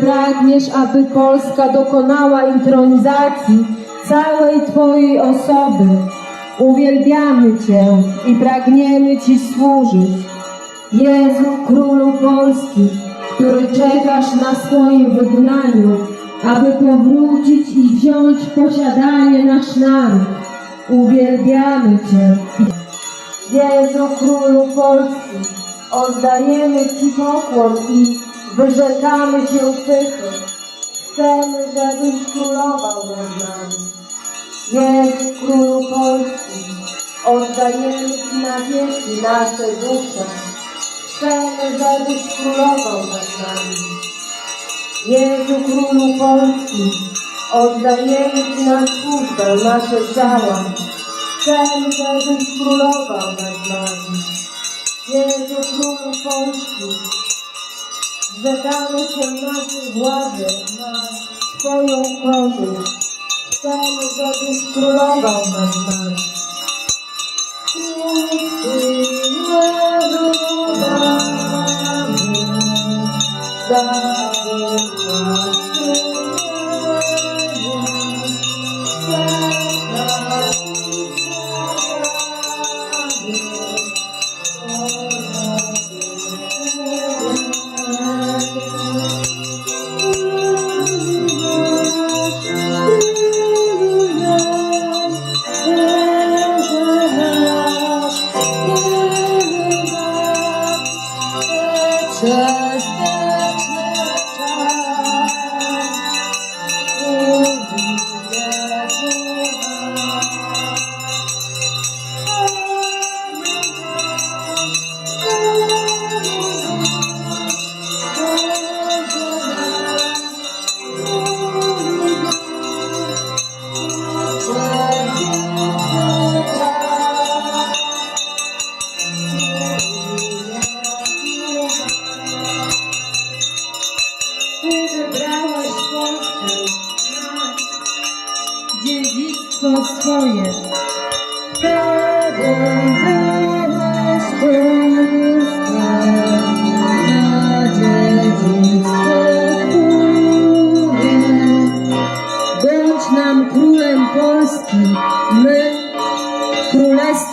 pragniesz, aby Polska dokonała intronizacji całej Twojej osoby. Uwielbiamy Cię i pragniemy Ci służyć. Jezu, Królu Polski, który czekasz na swoim wygnaniu, aby powrócić i wziąć posiadanie nasz naród. Uwielbiamy Cię. Jezu, Królu Polski, oddajemy Ci pokłon i wyrzekamy Cię pychy. Chcemy, żebyś królował nad nami. Jezu, Królu Polski, oddajemy Ci na wieki nasze dusze. Chcemy, żebyś królował nad nami. Jezu, Królu Polski, oddajemy Ci na służbę nasze ciała. Chcemy, żebyś królował nad nami. Jezu, Królu Polski, zrzekamy się naszej władzy na Twoją korzyść. Chcemy, żebyś królował nad nami. Przez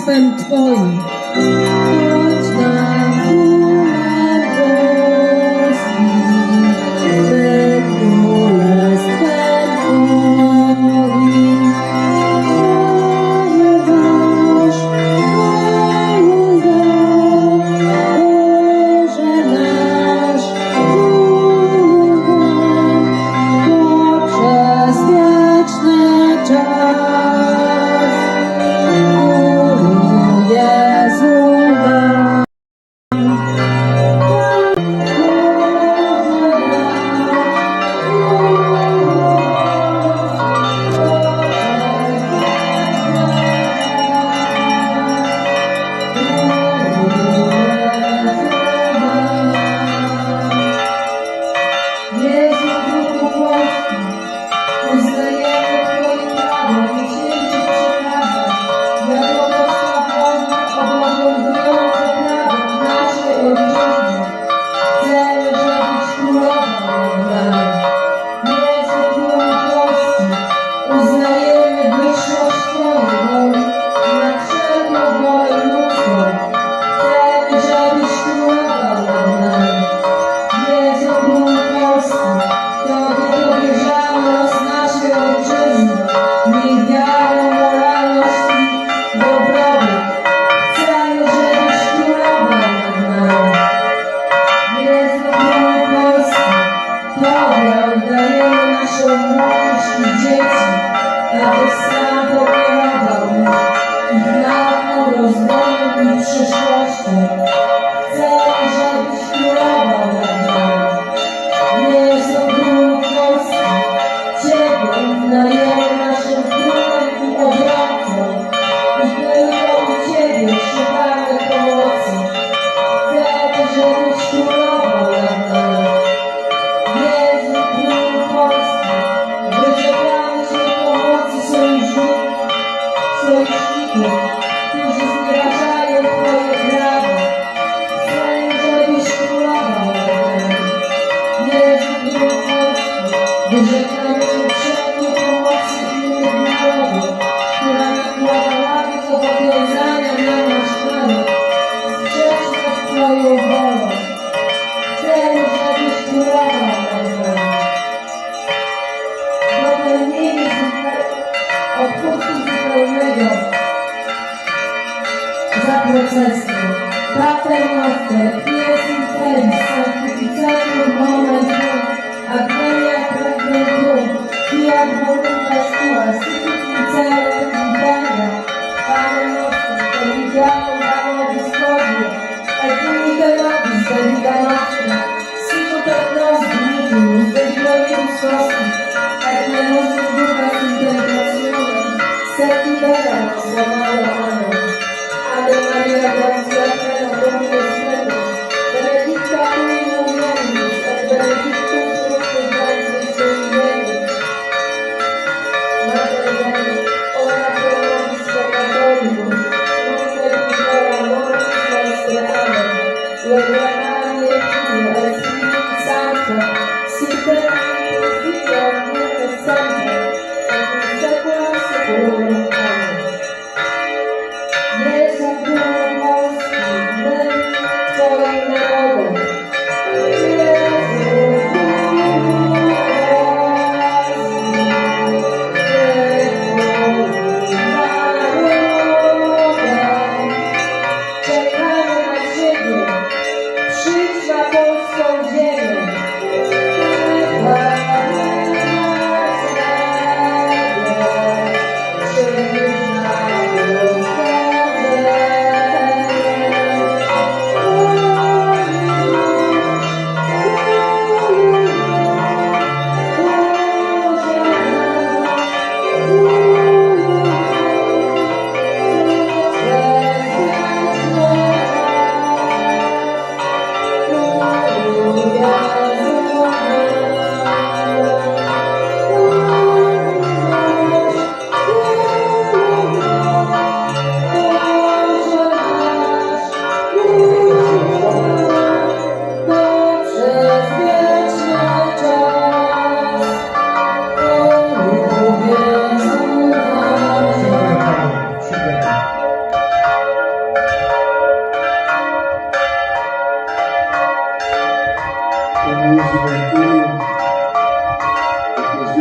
and falling.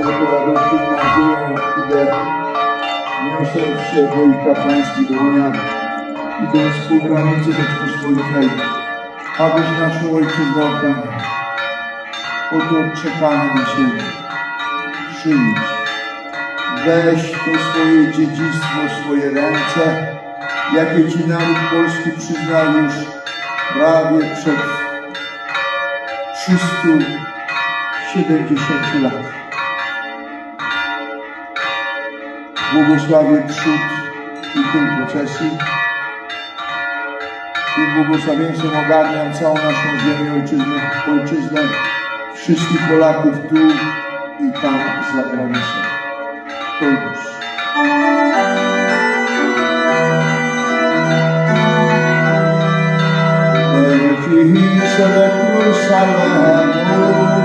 Jest wielką nadzieją, idę niosąc się w moich kapłańskich dłoniach i do współgranicy Rzeczpospolitej, abyś naszą ojczyznę ochraniał. Oto czekamy na Ciebie. Przyjdź. Weź to swoje dziedzictwo swoje ręce, jakie Ci naród polski przyznał już prawie przed 370 lat. Błogosławię przód i tej procesji. Tym błogosławieństwem ogarniam całą naszą ziemię, ojczyznę, ojczyznę wszystkich Polaków tu i tam za granicą. Todos. Benefício de Jerusalemu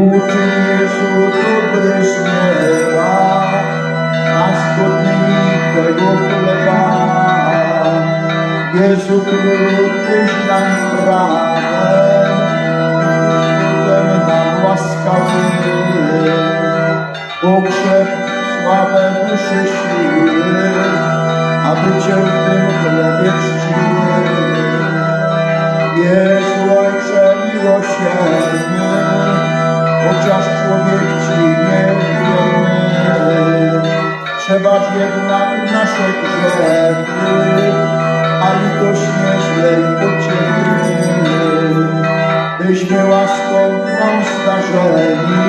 Uczy Jezu dobry śmiewa, a zgodnymi tego chleba. Jezu Królu, Tyś nam prawem, Zbudzem nam łaskawy, pogrzeb, sławę duszy siły, aby Cię w tym chlebie czciły. Jezu Ojcze miłosierny, człowiek Ci niewierny, przebacz jednak nasze grzechy, a litośnie zlej pociemy. Byśmy łaską Twą starzeni,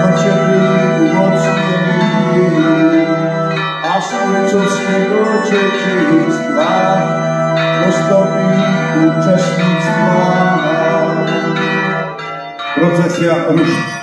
no Ciebie umocnieni, a z ojcowskiego dzieciństwa dostąpili uczestnictwa. grundsätzlich um